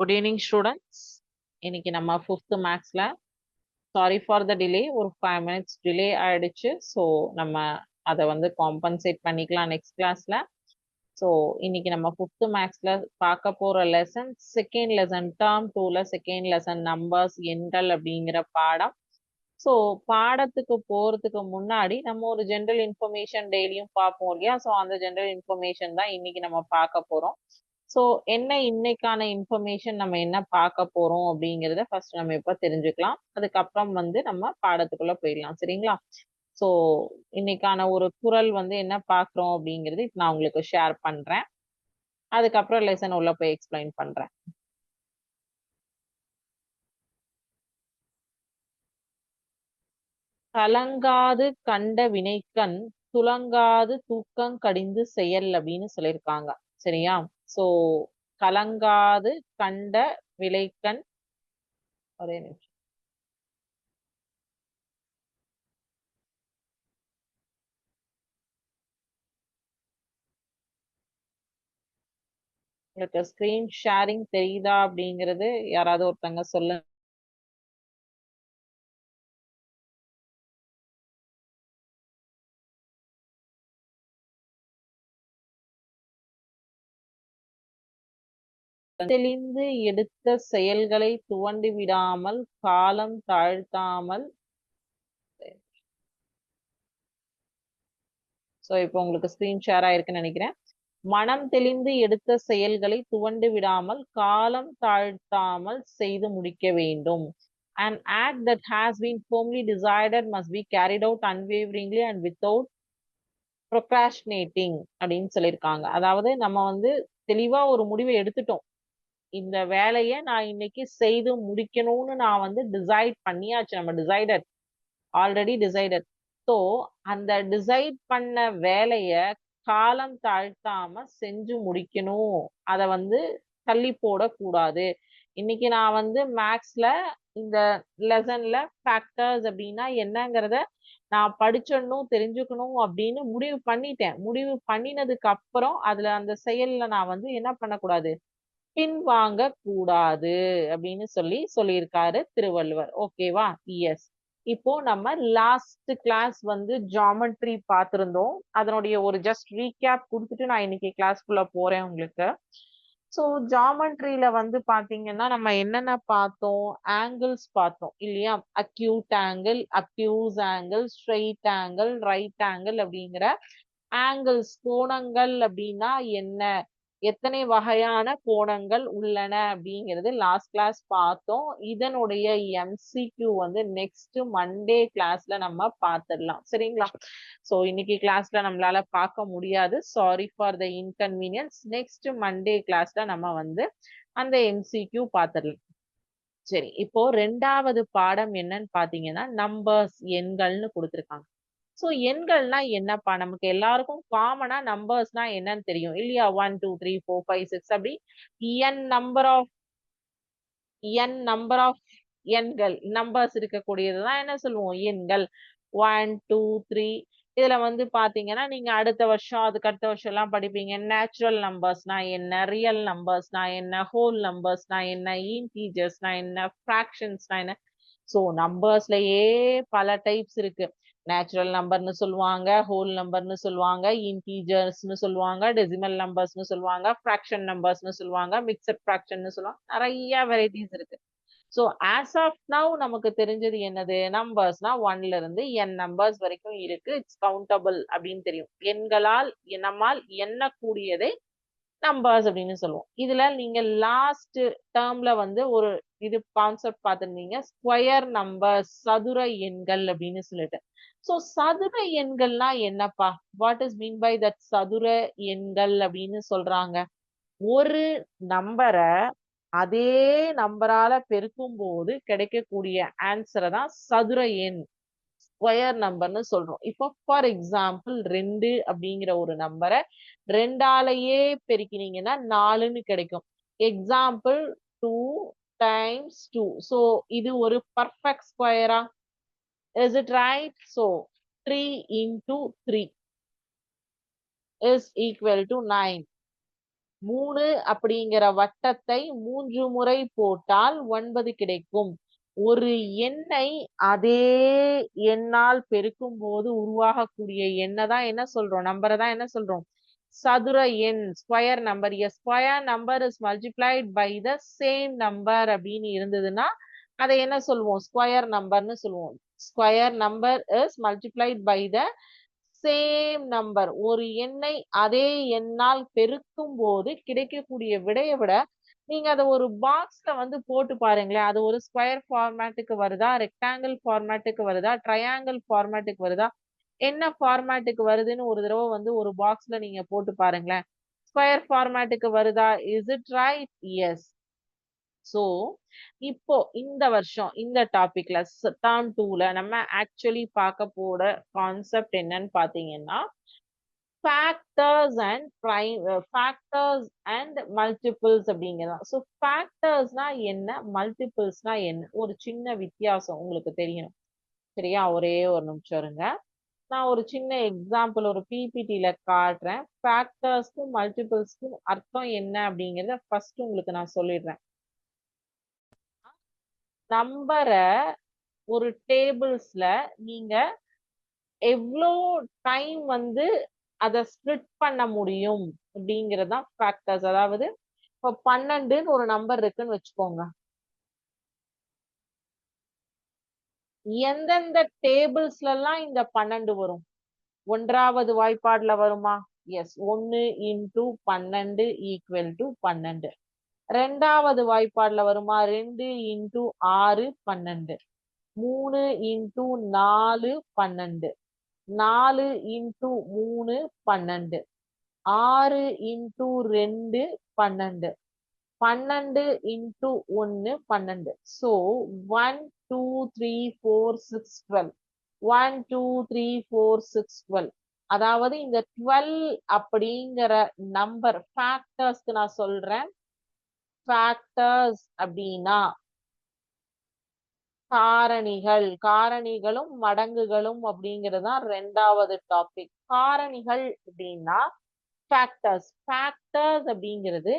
Good evening students இன்னைக்கு நம்ம fifth மேக்ஸ்ல சாரி ஃபார் த டிலே ஒரு ஃபைவ் மினிட்ஸ் டிலே ஆயிடுச்சு. ஸோ நம்ம அதை வந்து காம்பன்சேட் பண்ணிக்கலாம் நெக்ஸ்ட் கிளாஸ்ல ஸோ இன்னைக்கு நம்ம ஃபிஃப்த் மேக்ஸ்ல பார்க்க போற லெசன் செகண்ட் லெசன் டேர்ம் டூல செகண்ட் லெசன் நம்பர்ஸ் எண்கள் அப்படிங்கிற பாடம். ஸோ பாடத்துக்கு போறதுக்கு முன்னாடி நம்ம ஒரு ஜென்ரல் இன்ஃபர்மேஷன் டெய்லியும் பார்ப்போம் இல்லையா? ஸோ அந்த ஜென்ரல் இன்ஃபர்மேஷன் தான் இன்னைக்கு நம்ம பார்க்க போறோம். ஸோ என்ன இன்னைக்கான இன்ஃபர்மேஷன் நம்ம என்ன பார்க்க போறோம் அப்படிங்கிறத ஃபர்ஸ்ட் நம்ம இப்ப தெரிஞ்சுக்கலாம். அதுக்கப்புறம் வந்து நம்ம பாடத்துக்குள்ள போயிடலாம். சரிங்களா? ஸோ இன்னைக்கான ஒரு குரல் வந்து என்ன பார்க்குறோம் அப்படிங்கிறது இப்ப நான் உங்களுக்கு ஷேர் பண்றேன். அதுக்கப்புறம் லெசன் உள்ள போய் எக்ஸ்பிளைன் பண்றேன். கலங்காது கண்ட வினைக்கண் துலங்காது தூக்கம் கடிந்து செயல் அப்படின்னு சொல்லியிருக்காங்க. சரியா? சோ கலங்காது கண்ட விளைக்கண். ஒரே நிமிஷம். உங்களுக்கு ஸ்கிரீன் ஷேரிங் தெரியுதா அப்படிங்கிறது யாராவது ஒருத்தங்க சொல்லுங்க. தெளிந்து எடுத்த செயல்களை துவண்டு விடாமல் காலம் தாழ்த்தாமல். சோ இப்போ உங்களுக்கு ஸ்கிரீன் ஷேர் ஆயிருக்குன்னு நினைக்கிறேன். மனம் தெளிந்து எடுத்த செயல்களை துவண்டு விடாமல் காலம் தாழ்த்தாமல் செய்து முடிக்க வேண்டும். An act that has been firmly desired must be carried out unwaveringly and without procrastinating அப்படின்னு சொல்லியிருக்காங்க. அதாவது நம்ம வந்து தெளிவா ஒரு முடிவை எடுத்துட்டோம். இந்த வேலையை நான் இன்னைக்கு செய்து முடிக்கணும்னு நான் வந்து டிசைட் பண்ணியாச்சு. நம்ம டிசைடட் ஆல்ரெடி டிசைடட் ஸோ அந்த டிசைட் பண்ண வேலையை காலம் தாழ்த்தாம செஞ்சு முடிக்கணும். அதை வந்து தள்ளி போடக்கூடாது. இன்னைக்கு நான் வந்து மேக்ஸ்ல இந்த லெசன்ல ஃபேக்டர்ஸ் அப்படின்னா என்னங்கிறத நான் படிச்சிடணும் தெரிஞ்சுக்கணும் அப்படின்னு முடிவு பண்ணிட்டேன். முடிவு பண்ணினதுக்கு அப்புறம் அதுல அந்த செயல்ல நான் வந்து என்ன பண்ணக்கூடாது? பின்வாங்க கூடாது அப்படின்னு சொல்லி சொல்லியிருக்காரு திருவள்ளுவர். ஓகேவா எஸ் இப்போ நம்ம லாஸ்ட் கிளாஸ் வந்து ஜாமெட்ரி பார்த்திருந்தோம். அதனுடைய ஒரு ஜஸ்ட் ரீகேப் கொடுத்துட்டு நான் இன்னைக்கு கிளாஸ்க்குள்ள போறேன் உங்களுக்கு. ஸோ ஜாமெட்ரியில வந்து பாத்தீங்கன்னா நம்ம என்னென்ன பார்த்தோம்? ஆங்கிள்ஸ் பார்த்தோம் இல்லையா? Acute angle acute angle straight angle right angle அப்படிங்கிற ஆங்கிள்ஸ் கோணங்கள் அப்படின்னா என்ன? எத்தனை வகையான கோணங்கள் உள்ளன அப்படிங்கிறது லாஸ்ட் கிளாஸ் பார்த்தோம். இதனுடைய எம்சிக்யூ வந்து நெக்ஸ்ட் மண்டே கிளாஸ்ல நம்ம பார்த்துடலாம். சரிங்களா? ஸோ இன்னைக்கு கிளாஸ்ல நம்மளால பார்க்க முடியாது. Sorry for the inconvenience next Monday கிளாஸ்ல நம்ம வந்து அந்த எம்சிக்யூ பார்த்துடலாம். சரி இப்போ ரெண்டாவது பாடம் என்னன்னு பாத்தீங்கன்னா நம்பர்ஸ் எண்கள்னு கொடுத்துருக்காங்க. ஸோ எண்கள்னா என்னப்பா? நமக்கு எல்லாருக்கும் காமனா நம்பர்ஸ்னா என்னன்னு தெரியும். இல்லையா? One two three four five six அப்படி. N number of n number of எண்கள் நம்பர்ஸ் இருக்கக்கூடியது தான் என்ன சொல்லுவோம்? எண்கள். ஒன் டூ த்ரீ இதுல வந்து பாத்தீங்கன்னா நீங்க அடுத்த வருஷம் அதுக்கு அடுத்த வருஷம் எல்லாம் படிப்பீங்க. நேச்சுரல் நம்பர்ஸ்னா என்ன? ரியல் நம்பர்ஸ்னா என்ன? ஹோல் நம்பர்ஸ்னா என்ன? இன்டீஜர்ஸ்னா என்ன? ஃப்ராக்ஷன்ஸ்னா என்ன? ஸோ நம்பர்ஸ்லயே பல டைப்ஸ் இருக்கு. நேச்சுரல் நம்பர்னு சொல்லுவாங்க ஹோல் நம்பர்னு சொல்லுவாங்க இன்டீஜர்ஸ்னு சொல்லுவாங்க டெசிமல் நம்பர்ஸ்னு சொல்லுவாங்க ஃப்ராக்ஷன் நம்பர்ஸ்னு சொல்லுவாங்க மிக்சட் ஃப்ராக்ஷன்னு சொல்லுவாங்க நிறைய வெரைட்டிஸ் இருக்கு. ஸோ ஆஸ் ஆஃப் நவ் நமக்கு தெரிஞ்சது என்னது? நம்பர்ஸ்னா ஒன்ல இருந்து என் நம்பர்ஸ் வரைக்கும் இருக்கு. இட்ஸ் கவுண்டபிள் அப்படின்னு தெரியும். எண்களால் நம்மால் எண்ணக்கூடியதை நம்பர்ஸ் அப்படின்னு சொல்லுவோம். இதுல நீங்க லாஸ்ட் டேர்ம்ல வந்து ஒரு இது கான்செப்ட் பார்த்துருந்தீங்க ஸ்கொயர் நம்பர்ஸ் சதுர எண்கள் அப்படின்னு சொல்லிட்டு. ஸோ சதுர எண்கள்னா என்னப்பா? What is mean by that சதுர எண்கள் அப்படின்னு சொல்றாங்க. ஒரு நம்பரை அதே நம்பரால பெருக்கும் போது கிடைக்கக்கூடிய ஆன்சரை தான் சதுர எண் ஸ்கொயர் நம்பர்னு சொல்றோம். இப்போ ஃபார் எக்ஸாம்பிள் ரெண்டு அப்படிங்கிற ஒரு நம்பரை ரெண்டாலேயே பெருக்கினீங்கன்னா நாலுன்னு கிடைக்கும். Example two times two so இது ஒரு பர்ஃபெக்ட் ஸ்கொயரா is it right so three into three is equal to nine மூணு அப்படிங்கிற வட்டத்தை மூன்று முறை போட்டால் ஒன்பது கிடைக்கும். ஒரு எண்ணை அதே எண்ணால் பெருக்கும் போது உருவாகக்கூடிய எண்ணை தான் என்ன சொல்றோம்? நம்பரை தான் என்ன சொல்றோம்? சதுர எண் square number a square number is multiplied by the same number அப்படின்னு இருந்ததுன்னா அதை என்ன சொல்லுவோம்? ஸ்கொயர் நம்பர்னு சொல்லுவோம். Square number is multiplied by the same number ஒரு எண்ணை அதே எண்ணால் பெருக்கும் போது கிடைக்கக்கூடிய விடையை விட நீங்க அதை ஒரு பாக்ஸ்ல வந்து போட்டு பாருங்களேன். அது ஒரு ஸ்கொயர் ஃபார்மேட்டுக்கு வருதா? ரெக்டாங்கிள் ஃபார்மேட்டுக்கு வருதா? ட்ரையாங்கிள் ஃபார்மேட்டுக்கு வருதா? என்ன ஃபார்மேட்டுக்கு வருதுன்னு ஒரு தடவை வந்து ஒரு பாக்ஸ்ல நீங்க போட்டு பாருங்களேன். ஸ்கொயர் ஃபார்மேட்டுக்கு வருதா? Is it right yes so இப்போ இந்த வருஷம் இந்த டாபிக்ல டேர்ம் டூல நம்ம ஆக்சுவலி பார்க்க போற கான்செப்ட் என்னன்னு பாத்தீங்கன்னா factors and prime factors and multiples அப்படிங்கிறதான் ஸோ ஃபேக்டர்ஸ்னா என்ன மல்டிபிள்ஸ்னா என்ன? ஒரு சின்ன வித்தியாசம் உங்களுக்கு தெரியணும். சரியா? ஒரே ஒரு நிமிஷம் இருங்க. நான் ஒரு சின்ன எக்ஸாம்பிள் ஒரு பிபிடியில காட்டுறேன். ஃபேக்டர்ஸ்க்கும் மல்டிபிள்ஸ்க்கும் அர்த்தம் என்ன அப்படிங்கிறத ஃபர்ஸ்ட் உங்களுக்கு நான் சொல்லிடுறேன். நம்பரை ஒரு டேபிள்ஸ்ல நீங்க எவ்வளோ டைம் வந்து அதை ஸ்ப்ளிட் பண்ண முடியும் அப்படிங்கிறது தான் ஃபேக்டர்ஸ் அதாவது இப்போ பன்னெண்டுன்னு ஒரு நம்பர் இருக்குன்னு வச்சுக்கோங்க. எந்தெந்த டேபிள்ஸ்ல எல்லாம் இந்த பன்னெண்டு வரும்? ஒன்றாவது வாய்ப்பாடுல வருமா? எஸ் ஒன்னு இன்டூ பன்னெண்டு ஈக்குவல் டு பன்னெண்டு. ரெண்டாவது வாய்ப்பாடுல வருமா? ரெண்டு இன்டூ ஆறு பன்னெண்டு. மூணு இன்டூ நாலு பன்னெண்டு. நாலு இன்டூ மூணு பன்னெண்டு. ஆறு இன்டூ ரெண்டு பன்னெண்டு. பன்னெண்டு இன்டூ ஒன்னு பன்னெண்டு. So one two three four six twelve one two three four six twelve அதாவது இந்த டுவெல் அப்படிங்கிற நம்பர் ஃபேக்டர்ஸ்க்கு நான் சொல்றேன். ஃபேக்டர்ஸ் அப்படின்னா காரணிகள் காரணிகளும் மடங்குகளும் அப்படிங்கறதுதான் ரெண்டாவது டாபிக் காரணிகள் அப்படின்னா ஃபேக்டர்ஸ் ஃபேக்டர்ஸ் அப்படிங்கிறது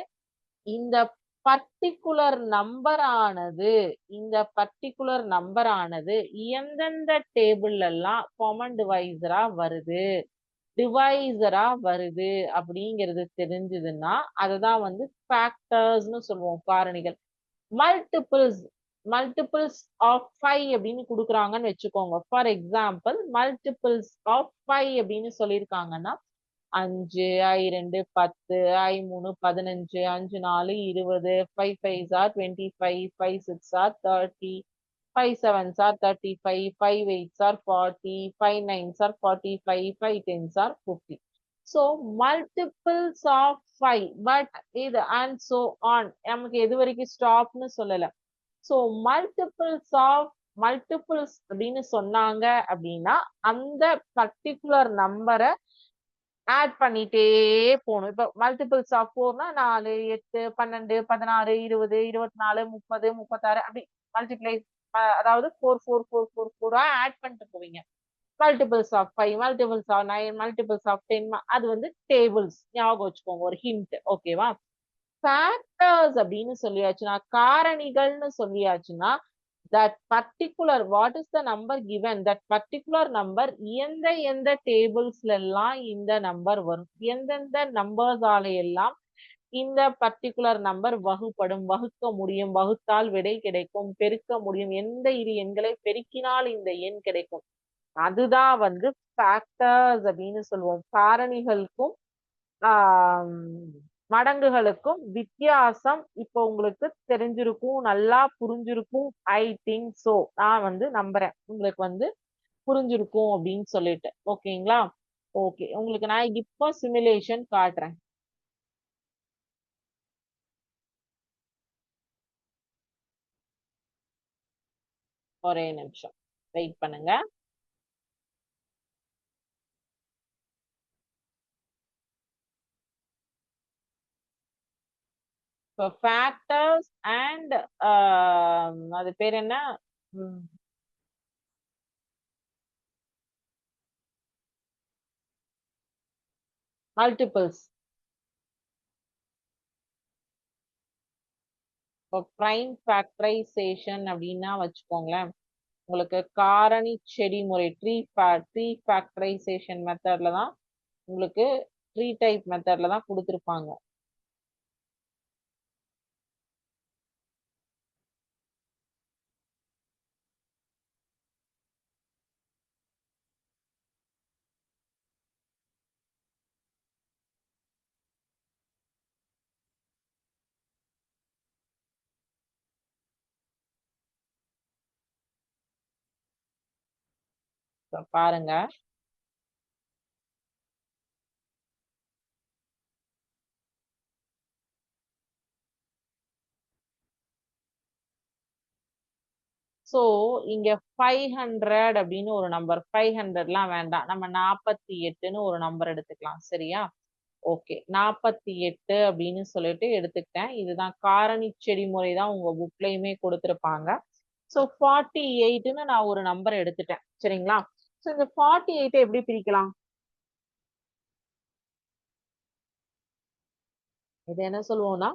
இந்த பர்டிகுலர் நம்பர் ஆனது இந்த பர்டிகுலர் நம்பர் ஆனது எந்தெந்த டேபிள் எல்லாம் காமன் டிவைசரா வருது? டிவைசரா வருது அப்படிங்கிறது தெரிஞ்சதுன்னா அததான் வந்து ஃபேக்டர்ஸ்னு சொல்லுவோம் காரணிகள். மல்டிபிள்ஸ் மல்டிபிள்ஸ் ஆஃப் ஃபைவ் அப்படின்னு கொடுக்குறாங்கன்னு வச்சுக்கோங்க. For example multiples of five அப்படின்னு சொல்லியிருக்காங்கன்னா அஞ்சு ஐ ரெண்டு பத்து ஐ மூணு பதினஞ்சு அஞ்சு நாலு இருபது five five are twenty five five six are thirty five sevens are thirty five five eights are forty five nines are forty five five tens are fifty so multiples of five but இது and so on நமக்கு எது வரைக்கும் ஸ்டாப்னு சொல்லலை. So multiples of multiples அப்படின்னு சொன்னாங்க அப்படின்னா அந்த particular நம்பரை ஆட் பண்ணிட்டே போகணும். இப்போ மல்டிபிள்ஸ் ஆஃப் ஃபோர்னா நாலு எட்டு பன்னெண்டு பதினாறு இருபது இருபத்தி நாலு முப்பது முப்பத்தாறு அப்படி மல்டிப்ளை அதாவது ஃபோர் ஃபோர் ஃபோர் ஃபோர் ஃபோரா ஆட் பண்ணிட்டு போவீங்க. Multiples of five multiples of nine multiples of ten அது வந்து டேபிள்ஸ் ஞாபகம் வச்சுக்கோங்க ஒரு ஹிண்ட் ஓகேவா ஃபேக்டர்ஸ் அப்படின்னு சொல்லியாச்சுன்னா காரணிகள்னு சொல்லியாச்சுன்னா that particular what is the number given that particular number எந்த எந்த டேபிள்ஸ்ல எல்லாம் இந்த நம்பர் வரும்? எந்தெந்த நம்பர்ஸால எல்லாம் இந்த பர்டிகுலர் நம்பர் வகுப்படும் வகுக்க முடியும் வகுத்தால் விடை கிடைக்கும் பெருக்க முடியும் எந்த இரு எண்களை பெருக்கினால் இந்த எண் கிடைக்கும். அதுதான் வந்து ஃபேக்டர்ஸ் அப்படின்னு சொல்லுவோம். காரணிகளுக்கும் மடங்குகளுக்கும் வித்தியாசம் இப்போ உங்களுக்கு தெரிஞ்சிருக்கும் நல்லா புரிஞ்சிருக்கும் ஐ திங்க் சோ நான் வந்து நம்புறேன். உங்களுக்கு வந்து புரிஞ்சிருக்கும் அப்படின்னு சொல்லிட்டு. ஓகேங்களா ஓகே உங்களுக்கு நான் இப்போ சிமுலேஷன் காட்டுறேன். ஒரே நிமிஷம். வெயிட் பண்ணுங்க. இப்போ ஃபேக்டர்ஸ் அண்ட் um, அது பேர் என்ன? மல்டிபிள்ஸ் இப்போ ப்ரைம் ஃபேக்டரைசேஷன் அப்படின்னா வச்சுக்கோங்களேன். உங்களுக்கு காரணி செடி முறை ட்ரீ ட்ரீ ஃபேக்டரைசேஷன் மெத்தட்ல தான் உங்களுக்கு ட்ரீ டைப் மெத்தட்ல தான் கொடுத்துருப்பாங்க. பாருங்க. ஸோ இங்க ஃபைவ் ஹண்ட்ரட் அப்படின்னு ஒரு நம்பர் ஃபைவ் ஹண்ட்ரட்லாம் வேண்டாம். நம்ம நாற்பத்தி எட்டுன்னு ஒரு நம்பர் எடுத்துக்கலாம். சரியா? ஓகே நாற்பத்தி எட்டு அப்படின்னு சொல்லிட்டு எடுத்துக்கிட்டேன். இதுதான் காரணி செடி முறை தான் உங்க புக்லயுமே கொடுத்துருப்பாங்க. ஸோ ஃபார்ட்டி எயிட்னு நான் ஒரு நம்பர் எடுத்துட்டேன். சரிங்களா? ஸோ இந்த ஃபார்ட்டி எயிட்டை எப்படி பிரிக்கலாம்? இது என்ன சொல்லுவோம்னா?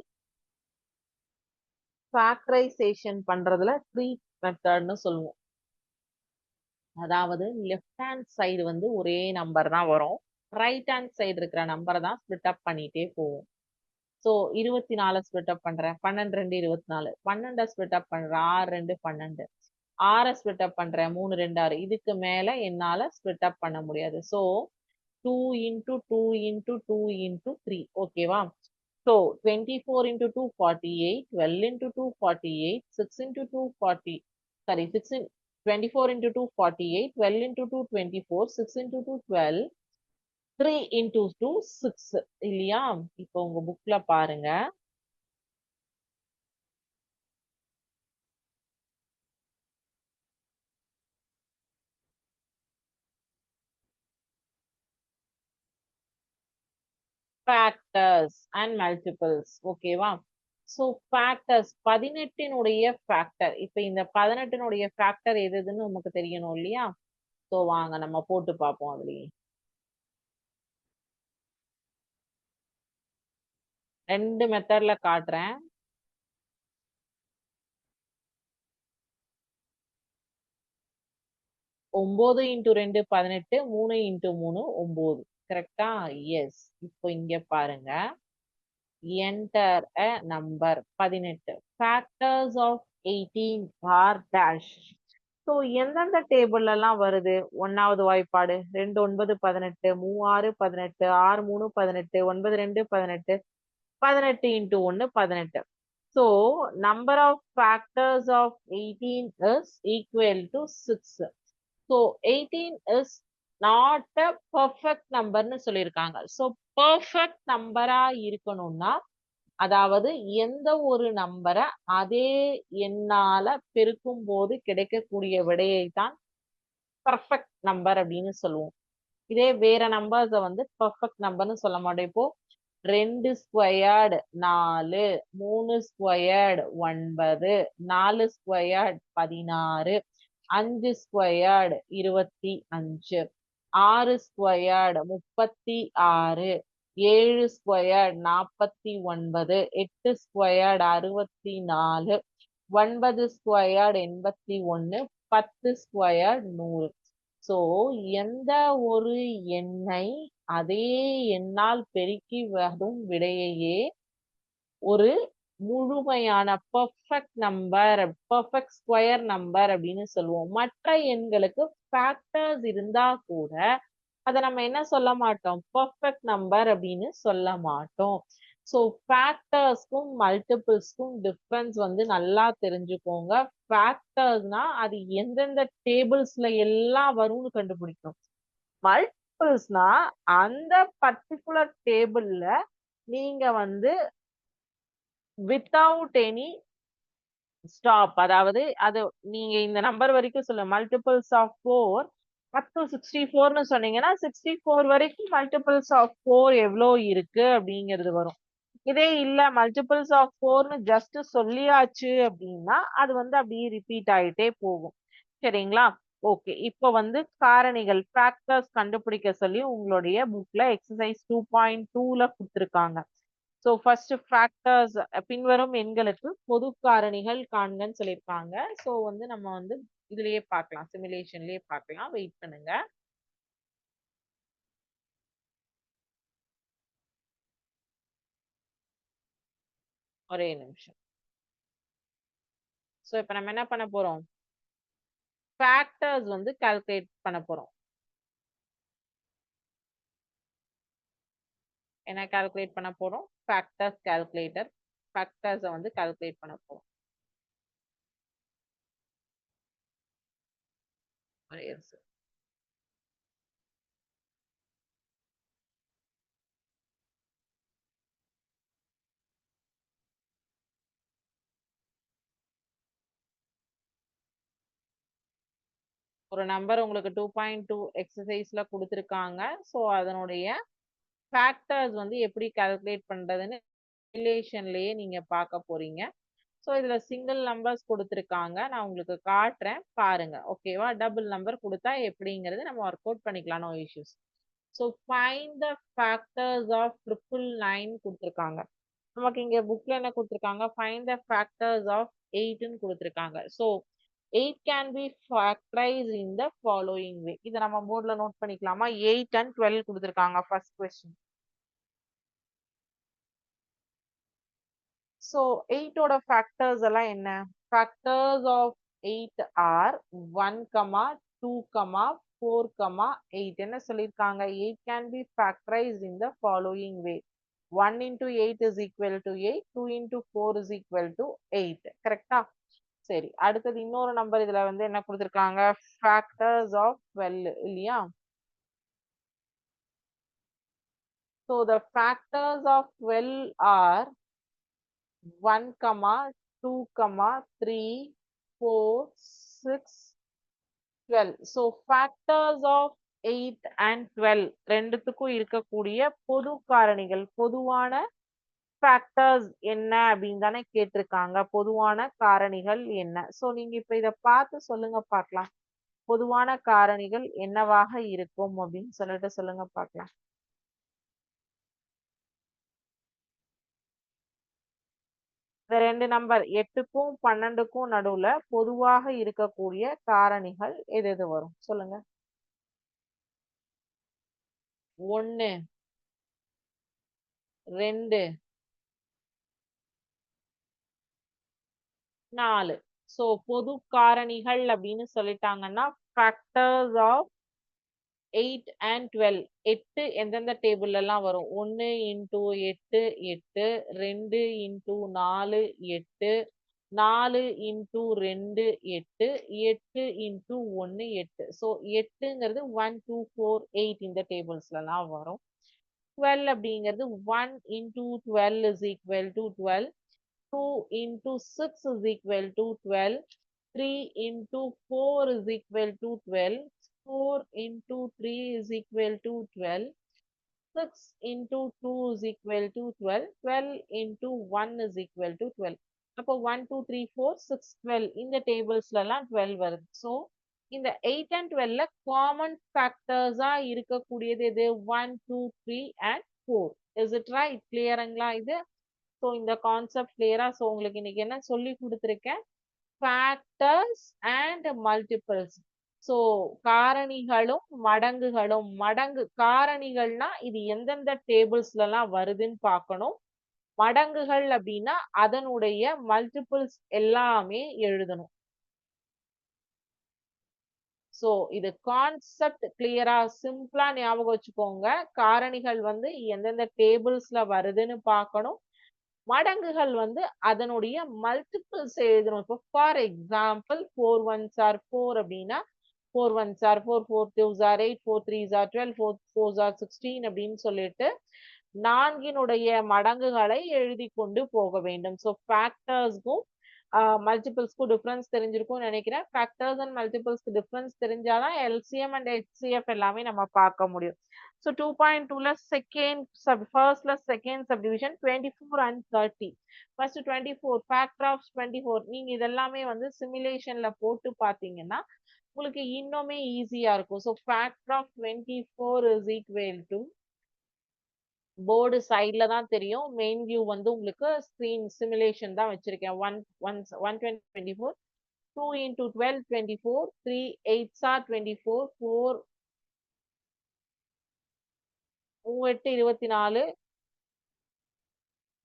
ஃபேக்டரைசேஷன் பண்றதுல ட்ரீ மெத்தட்னு சொல்லுவோம். அதாவது லெஃப்ட் ஹேண்ட் சைடு வந்து ஒரே நம்பர் தான் வரும். ரைட் ஹேண்ட் சைடு இருக்கிற நம்பரை தான் ஸ்பிளிட் அப் பண்ணிட்டே போவோம் ஸோ இருபத்தி நாலு ஸ்பிளிட் அப் பண்றேன். பன்னெண்டு ரெண்டு இருபத்தி நாலு. பன்னெண்டை ஸ்பிளிட் அப் பண்றேன். ஆறு ரெண்டு பன்னெண்டு. ஆறை ஸ்பிளிட் அப் பண்றேன். மூணு ரெண்டு ஆறு. இதுக்கு மேல என்னால ஸ்பிளிட் அப் பண்ண முடியாது. So two into two into two into three ஓகேவா so twenty four into two forty eight twelve into two forty eight six into two forty sorry six in twenty four into two forty eight twelve into two twenty four six into two twelve three into two six இல்லையா? இப்போ உங்க புக்கில் பாருங்க. Factors and multiples ஓகேவா so factors பதினெட்டினுடைய factor இப்போ இந்த பதினெட்டினுடைய factor எதுன்னு நமக்கு தெரியணும் இல்லையா? ஸோ வாங்க நம்ம போட்டு பார்ப்போம் அதுலயே. ரெண்டு மெத்தட்ல காட்டுறேன். ஒன்பது இன்ட்டு ரெண்டு பதினெட்டு மூணு இன்ட்டு மூணு ஒன்பது கரெக்டா எஸ் இப்போ இங்க பாருங்க. என்டர் அ நம்பர் பதினெட்டு. Factors of eighteen are dash so எந்தெந்த டேபிள்ல எல்லாம் வருது? ஒன்னாவது வாய்ப்பாடு. ரெண்டு ஒன்பது பதினெட்டு. மூவாறு பதினெட்டு. ஆறு மூணு பதினெட்டு. ஒன்பது ரெண்டு பதினெட்டு. பதினெட்டு இன்ட்டு ஒன்னு பதினெட்டு. So number of factors of eighteen is equal to six so eighteen is not a perfect நம்பர்னு சொல்லியிருக்காங்க. ஸோ பர்ஃபெக்ட் நம்பரா இருக்கணும்னா அதாவது எந்த ஒரு நம்பரை அதே எண்ணால பெருக்கும் போது கிடைக்கக்கூடிய விடையை தான் பர்ஃபெக்ட் நம்பர் அப்படின்னு சொல்லுவோம். இதே வேற நம்பர்ஸை வந்து பர்ஃபெக்ட் நம்பர்னு சொல்ல மாட்டோம். இப்போ ரெண்டு ஸ்கொயர்டு நாலு மூணு ஸ்கொயர்டு ஒன்பது நாலு ஸ்கொயர்டு பதினாறு அஞ்சு ஸ்கொயர்டு இருபத்தி அஞ்சு. ஆறு ஸ்கொயர்டு முப்பத்தி ஆறு ஏழு ஸ்கொயர்டு நாற்பத்தி ஒன்பது எட்டு ஸ்கொயர்டு அறுபத்தி நாலு ஒன்பது ஸ்கொயர்டு எண்பத்தி ஒன்று பத்து ஸ்கொயர்டு நூறு. ஸோ எந்த ஒரு எண்ணை அதே எண்ணால் பெருக்கி வரும் விடையையே ஒரு முழுமையான perfect number perfect square number அப்படின்னு சொல்லுவோம். மற்ற எண்களுக்கு ஃபேக்டர்ஸ் இருந்தா கூட அதை நம்ம என்ன சொல்ல மாட்டோம்? பர்ஃபெக்ட் நம்பர் அப்படின்னு சொல்ல மாட்டோம். ஸோ ஃபேக்டர்ஸ்க்கும் மல்டிபிள்ஸ்க்கும் டிஃப்ரென்ஸ் வந்து நல்லா தெரிஞ்சுக்கோங்க. ஃபேக்டர்ஸ்னா அது எந்தெந்த டேபிள்ஸ்ல எல்லாம் வரும்னு கண்டுபிடிக்கும் மல்டிபிள்ஸ்னா அந்த பர்டிகுலர் டேபிள்ல நீங்க வந்து வித்தவுட் எனி ஸ்டாப் அதாவது அது நீங்க இந்த நம்பர் வரைக்கும் சொல்ல மல்டிபிள்ஸ் ஆஃப் ஃபோர் பத்து சிக்ஸ்டி ஃபோர்னு சொன்னீங்கன்னா சிக்ஸ்டி ஃபோர் வரைக்கும் மல்டிபிள்ஸ் ஆஃப் ஃபோர் எவ்வளோ இருக்கு அப்படிங்கிறது வரும். இதே இல்ல மல்டிபிள்ஸ் ஆஃப் ஃபோர்னு ஜஸ்ட் சொல்லியாச்சு அப்படின்னா அது வந்து அப்படியே ரிப்பீட் ஆயிட்டே போகும். சரிங்களா? ஓகே இப்போ வந்து காரணிகள் ஃபேக்டர்ஸ் கண்டுபிடிக்க சொல்லி உங்களுடைய புக்ல எக்ஸசைஸ் டூ பாயிண்ட் டூல கொடுத்துருக்காங்க. ஸோ ஃபர்ஸ்ட் ஃபேக்டர்ஸ் பின்வரும் எண்களுக்கு பொது காரணிகள் காண்கன்னு சொல்லியிருக்காங்க. ஸோ வந்து நம்ம வந்து இதுலயே பார்க்கலாம் சிமுலேஷன்லயே பார்க்கலாம். வெயிட் பண்ணுங்க. ஒரே நிமிஷம். ஸோ இப்போ நம்ம என்ன பண்ண போறோம்? ஃபேக்டர்ஸ் வந்து கால்குலேட் பண்ண போறோம். என்ன கால்குலேட் பண்ண போறோம்? ஃபேக்டர்ஸ் கால்குலேட்டர் ஃபேக்டர்ஸை வந்து கால்குலேட் பண்ண போறோம். ஒரு நம்பர் உங்களுக்கு டூ பாயிண்ட் டூ எக்ஸசைஸ்ல கொடுத்துருக்காங்க. ஸோ அதனுடைய ஃபேக்டர்ஸ் வந்து எப்படி கால்குலேட் பண்றதுன்னு ரிலேஷன்லயே நீங்கள் பார்க்க போறீங்க. ஸோ இதில் சிங்கிள் நம்பர்ஸ் கொடுத்துருக்காங்க. நான் உங்களுக்கு காட்டுறேன். பாருங்க. ஓகேவா டபுள் நம்பர் கொடுத்தா எப்படிங்கிறது நம்ம ஒர்க் அவுட் பண்ணிக்கலாம். No issues so find the factors of triple nine கொடுத்துருக்காங்க. நமக்கு இங்கே புக்கில் என்ன கொடுத்துருக்காங்க? ஃபைன் த ஃபேக்டர்ஸ் ஆஃப் எயிட்டுன்னு கொடுத்துருக்காங்க. So eight can be factorise in the following way இதை நம்ம போர்ட்ல நோட் பண்ணிக்கலாமா? எயிட் அண்ட் டுவெல் கொடுத்துருக்காங்க ஃபர்ஸ்ட் கொஸ்டின் ஸோ எயிட்டோட ஃபேக்டர்ஸ் எல்லாம் என்ன? Factors of eight are one comma two comma four comma eight என்ன சொல்லியிருக்காங்க? Eight can be factorise in the following way one into eight is equal to eight two into four is equal to eight கரெக்டா சரி. அடுத்தது இன்னொரு number இதுல வந்து என்ன கொடுத்துருக்காங்க? ஃபேக்டர்ஸ் ஆஃப் வெல் இல்லையா? So the factors of twelve are one comma two comma three four six twelve so factors of eight and twelve ரெண்டுத்துக்கும் இருக்கக்கூடிய பொது காரணிகள் பொதுவான ஃபேக்டர்ஸ் என்ன அப்படின்னு தானே கேட்டிருக்காங்க. பொதுவான காரணிகள் என்ன? ஸோ நீங்க இப்ப இத பார்த்து சொல்லுங்க பார்க்கலாம். பொதுவான காரணிகள் என்னவாக இருக்கும் அப்படின்னு சொல்லிட்டு சொல்லுங்க பார்க்கலாம். இந்த ரெண்டு நம்பர் எட்டுக்கும் பன்னெண்டுக்கும் நடுவுல பொதுவாக இருக்கக்கூடிய காரணிகள் எது எது வரும்? சொல்லுங்க. ஒன்னு ரெண்டு நாலு. ஸோ பொது காரணிகள் அப்படின்னு சொல்லிட்டாங்கன்னா factors of eight and twelve எட்டு எந்தெந்த டேபிள்ல எல்லாம் வரும்? ஒன்று இன்டூ எட்டு எட்டு. ரெண்டு இன்டூ நாலு எட்டு. நாலு இன்டூ ரெண்டு எட்டு. எட்டு இன்டூ ஒன்று எட்டு. ஸோ எட்டுங்கிறது ஒன் டூ ஃபோர் எயிட் இந்த டேபிள்ஸ்லாம் வரும். டுவெல் அப்படிங்கிறது one into twelve is equal to twelve two into six is equal to twelve three into four is equal to twelve four into three is equal to twelve six into two is equal to twelve twelve into one is equal to twelve அப்போ one two three four six twelve இந்த டேபிள்ஸ்லலாம் twelve வருது. So இந்த eight and டுவெல்ல common ஃபேக்டர்ஸா இருக்கக்கூடியது எது? One two three and four is it right கிளியருங்களா இது? ஸோ இந்த கான்செப்ட் கிளியரா ஸோ உங்களுக்கு இன்னைக்கு என்ன சொல்லி கொடுத்துருக்கேன்? ஃபேக்டர்ஸ் அண்ட் மல்டிபிள்ஸ் ஸோ காரணிகளும் மடங்குகளும் மடங்கு காரணிகள்னா இது எந்தெந்த டேபிள்ஸ்லாம் வருதுன்னு பார்க்கணும். மடங்குகள் அப்படின்னா அதனுடைய மல்டிபிள்ஸ் எல்லாமே எழுதணும். ஸோ இது கான்செப்ட் கிளியரா சிம்பிளா ஞாபகம் வச்சுக்கோங்க. காரணிகள் வந்து எந்தெந்த டேபிள்ஸ்ல வருதுன்னு பார்க்கணும். மடங்குகள் வந்து அதனுடைய மல்டிபிள்ஸ் எழுதணும். இப்போ for example four ones are four அப்படின்னா four ones are four four two are eight four three are twelve four four are sixteen அப்படின்னு சொல்லிட்டு நான்கினுடைய மடங்குகளை எழுதி கொண்டு போக வேண்டும். ஸோ ஃபேக்டர்ஸ்க்கும் மல்டிபிள்ஸ்க்கும் டிஃப்ரென்ஸ் தெரிஞ்சிருக்கும் நினைக்கிறேன். ஃபேக்டர்ஸ் அண்ட் மல்டிபிள்ஸ்க்கு டிஃப்ரென்ஸ் தெரிஞ்சாதான் எல்சிஎம் அண்ட் ஹெச்சிஎஃப் எல்லாமே நம்ம பார்க்க முடியும். ஸோ டூ பாயிண்ட் டூல செகண்ட் சப் ஃபர்ஸ்ட்ல second subdivision twenty four and thirty first twenty four factor of twenty four நீங்க இதெல்லாமே வந்து சிமுலேஷன்ல போட்டு பாத்தீங்கன்னா உங்களுக்கு இன்னுமே ஈஸியா இருக்கும். So factor of twenty four is equal to board சைட்ல தான் தெரியும். மெயின் வியூ வந்து உங்களுக்கு ஸ்க்ரீன் சிமுலேஷன் தான் வச்சிருக்கேன். One one one twenty four two into twelve twenty four three எயிட்ஸா are twenty four four மூணு எட்டு இருபத்தி நாலு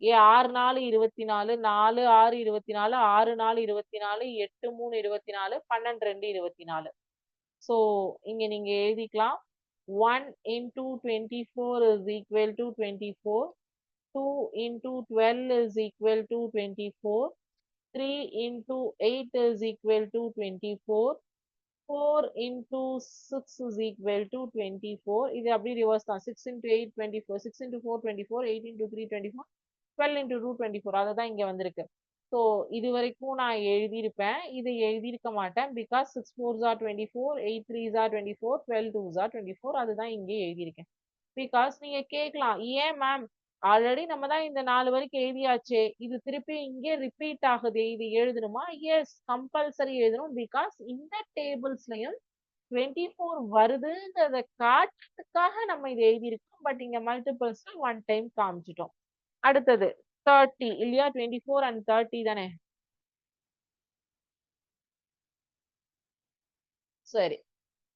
ஏ ஆறு நாலு இருபத்தி நாலு நாலு ஆறு இருபத்தி நாலு ஆறு நாலு இருபத்தி நாலு எட்டு மூணு இருபத்தி நாலு பன்னெண்டு ரெண்டு இருபத்தி நாலு ஸோ இங்கே நீங்க எழுதிக்கலாம். One into twenty four is equal to twenty four two into twelve is equal to twenty four three into eight is equal to twenty four four into six is equal to twenty four இது அப்படியே reverse தான். Six into eight twenty four six into four twenty four eight into three twenty four twelve into two twenty four அதை தான் இங்கே வந்திருக்கு. So இது வரைக்கும் நான் எழுதியிருப்பேன். இதை எழுதியிருக்க மாட்டேன். Because six four are twenty four eight three are twenty four twelve two are twenty four அதுதான் இங்கே எழுதியிருக்கேன். பிகாஸ் நீங்கள் கேட்கலாம். ஏன் மேம் ஆல்ரெடி நம்ம தான் இந்த நாலு வரைக்கும் எழுதியாச்சே இது திருப்பி இங்கே ரிப்பீட் ஆகுது இது எழுதணுமா? எஸ் கம்பல்சரி எழுதணும் பிகாஸ் இந்த டேபிள்ஸ்லையும் டுவெண்ட்டி ஃபோர் வருதுங்கிறத காட்டுறதுக்காக நம்ம இது எழுதியிருக்கோம். பட் இங்க மல்டிபிள்ஸ் ஒன் டைம் காமிச்சிட்டோம். அடுத்தது தேர்ட்டி இல்லையா? டுவெண்ட்டி ஃபோர் அண்ட் தேர்ட்டி தானே? சரி.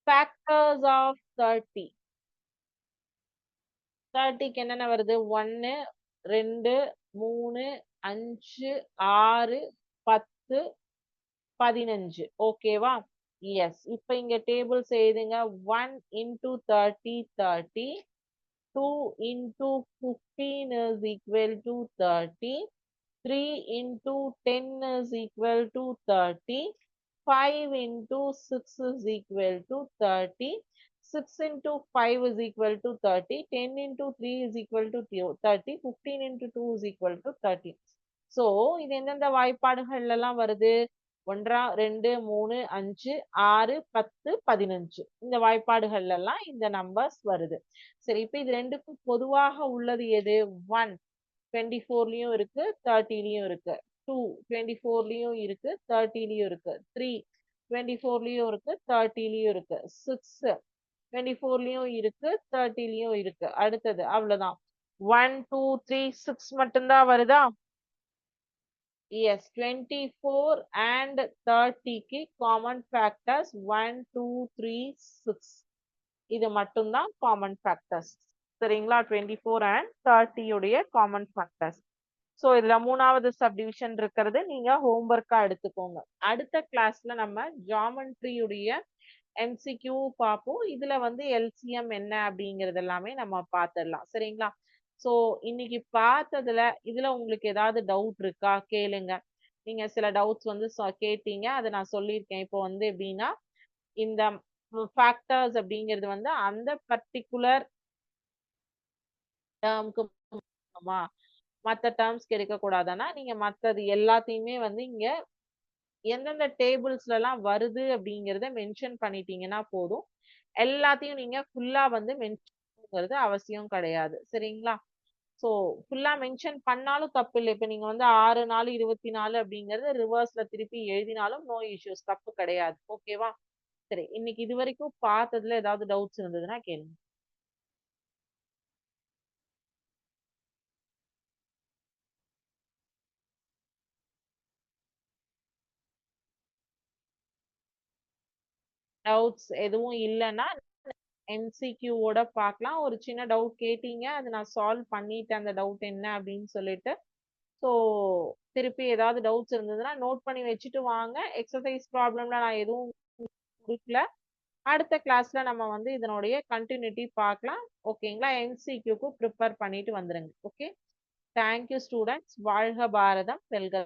ஃபேக்டர்ஸ் ஆஃப் தேர்ட்டி தேர்ட்டிக்கு என்னென்ன வருது? ஒன்று ரெண்டு மூணு அஞ்சு ஆறு பத்து பதினஞ்சு. ஓகேவா? எஸ் இப்போ இங்கே table செய்துங்க one into thirty thirty two into fifteen is equal to thirty three into ten is equal to thirty five into six is equal to thirty 6 into 5 is equal to 30, 10 into 3 is equal to 30, 15 into 2 is equal to 30. So, இது எந்தெந்த வாய்ப்பாடுகள்ல எல்லாம் வருது? ஒன்றா ரெண்டு மூணு அஞ்சு ஆறு பத்து பதினஞ்சு. இந்த வாய்ப்பாடுகள்ல எல்லாம் இந்த நம்பர்ஸ் வருது. சரி இப்ப இது ரெண்டுக்கும் பொதுவாக உள்ளது எது? ஒன் டுவெண்ட்டி ஃபோர்லயும் இருக்கு தேர்ட்டிலையும் இருக்கு. டூ டுவெண்ட்டி ஃபோர்லயும் இருக்கு தேர்ட்டிலையும் இருக்கு. த்ரீ டுவெண்ட்டி ஃபோர்லயும் இருக்கு தேர்ட்டிலையும் இருக்கு. சிக்ஸ் டுவெண்ட்டி ஃபோர்லயும் இருக்கு தேர்ட்டிலயும் இருக்கு. அடுத்தது அவ்வளவுதான். ஒன் டூ த்ரீ சிக்ஸ் மட்டும்தான் வருதா? எஸ் டுவெண்ட்டி ஃபோர் அண்ட் தேர்ட்டிக்கு common factors one two three six இது மட்டும்தான் காமன் ஃபேக்டர்ஸ் சரிங்களா? டுவெண்ட்டி ஃபோர் அண்ட் தேர்ட்டியுடைய காமன் ஃபேக்டர்ஸ் ஸோ இதுல மூணாவது சப்டிவிஷன் இருக்கிறது. நீங்க ஹோம்ஒர்க்காக எடுத்துக்கோங்க. அடுத்த கிளாஸ்ல நம்ம ஜாமெண்ட்ரியுடைய எம்சிக்யூ பார்ப்போம் இதுல வந்து எல்சிஎம் என்ன அப்படிங்கிறது எல்லாமே நம்ம பார்த்துடலாம் சரிங்களா? ஸோ இன்னைக்கு பார்த்ததுல இதுல உங்களுக்கு ஏதாவது டவுட் இருக்கா? கேளுங்க. நீங்க சில டவுட்ஸ் வந்து கேட்டீங்க. அதை நான் சொல்லியிருக்கேன். இப்போ வந்து எப்படின்னா இந்த ஃபேக்டர்ஸ் அப்படிங்கிறது வந்து அந்த பர்டிகுலர் டேர்முக்கு மற்ற டேர்ம்ஸ்க்கு இருக்கக்கூடாதுன்னா நீங்க மற்றது எல்லாத்தையுமே வந்து இங்க எந்தெந்த டேபிள்ஸ்ல எல்லாம் வருது அப்படிங்கிறத மென்ஷன் பண்ணிட்டீங்கன்னா போதும். எல்லாத்தையும் நீங்க ஃபுல்லா வந்து மென்ஷன் அவசியம் கிடையாது. சரிங்களா? ஸோ ஃபுல்லா மென்ஷன் பண்ணாலும் தப்பு இல்லை இப்போ நீங்க வந்து ஆறு நாலு இருபத்தி நாலு அப்படிங்கறத ரிவர்ஸ்ல திருப்பி எழுதினாலும் நோ இஷ்யூஸ் தப்பு கிடையாது. ஓகேவா சரி இன்னைக்கு இது வரைக்கும் பார்த்ததுல ஏதாவது டவுட்ஸ் இருந்ததுன்னா கேளுங்க. டவுட்ஸ் எதுவும் இல்லைன்னா எம்சிக்யூவோட பார்க்கலாம் ஒரு சின்ன டவுட் கேட்டீங்க அதை நான் சால்வ் பண்ணிட்டேன். அந்த டவுட் என்ன அப்படின்னு சொல்லிட்டு. ஸோ திருப்பி ஏதாவது டவுட்ஸ் இருந்ததுன்னா நோட் பண்ணி வச்சுட்டு வாங்க. எக்ஸசைஸ் ப்ராப்ளம்ல நான் எதுவும் கொடுக்கல. அடுத்த கிளாஸ்ல நம்ம வந்து இதனுடைய கண்டினியூட்டி பார்க்கலாம். ஓகேங்களா எம்சிக்யூக்கு ப்ரிப்பேர் பண்ணிட்டு வந்துருங்க. ஓகே தேங்க்யூ ஸ்டூடெண்ட்ஸ் வாழ்க பாரதம். வெல்க